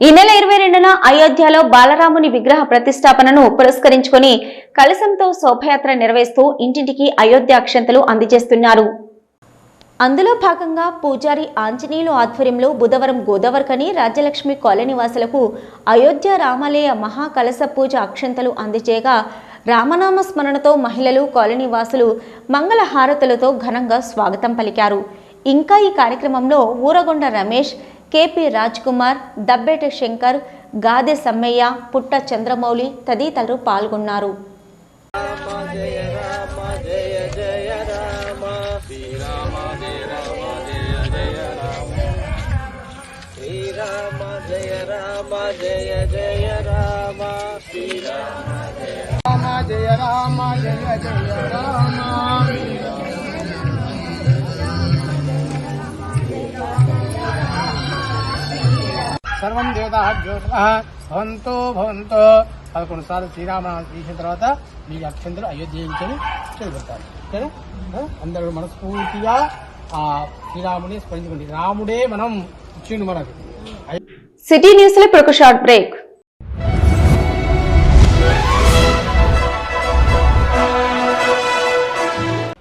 ఈ నెల ఇరవై రెండున అయోధ్యలో బాలరాముని విగ్రహ ప్రతిష్టాపనను పురస్కరించుకొని కలశంతో శోభయాత్ర నిర్వహిస్తూ ఇంటింటికి అయోధ్య అక్షంతలు అందజేస్తున్నారు. అందులో భాగంగా పూజారి ఆంజనేయులు ఆధ్వర్యంలో బుధవారం గోదావరికని రాజ్యలక్ష్మి కాలనీ వాసులకు అయోధ్య రామాలయ మహాకలశ పూజ అక్షంతలు అందజేయగా రామనామ స్మరణతో మహిళలు కాలనీ వాసులు మంగళ హారతులతో ఘనంగా స్వాగతం పలికారు. ఇంకా ఈ కార్యక్రమంలో ఊరగొండ రమేష్ కేపీ రాజ్ కుమార్ దబ్బేట శంకర్ గాదె సమ్మయ్య పుట్ట చంద్రమౌళి తదితరులు పాల్గొన్నారు. జయ రామ జయ జయ రామ శ్రీరామ రామ జయ రామ జయ జయ రామ. సర్వం దేవతాభ్యో నమః భవంతో భవంతో. పదకొండు సార్లు శ్రీరామనామం తీసిన తర్వాత మీ అక్షంతలు అయోధ్యించని చేపెడతారు ఓకేనా ఆ? అందరూ మనస్ఫూర్తిగా ఆ శ్రీరాముని స్మరించుకోండి. రాముడే మనం ఇచ్చిండు మనకు. సిటీ న్యూస్లో ఇప్పుడు ఒక షార్ట్ బ్రేక్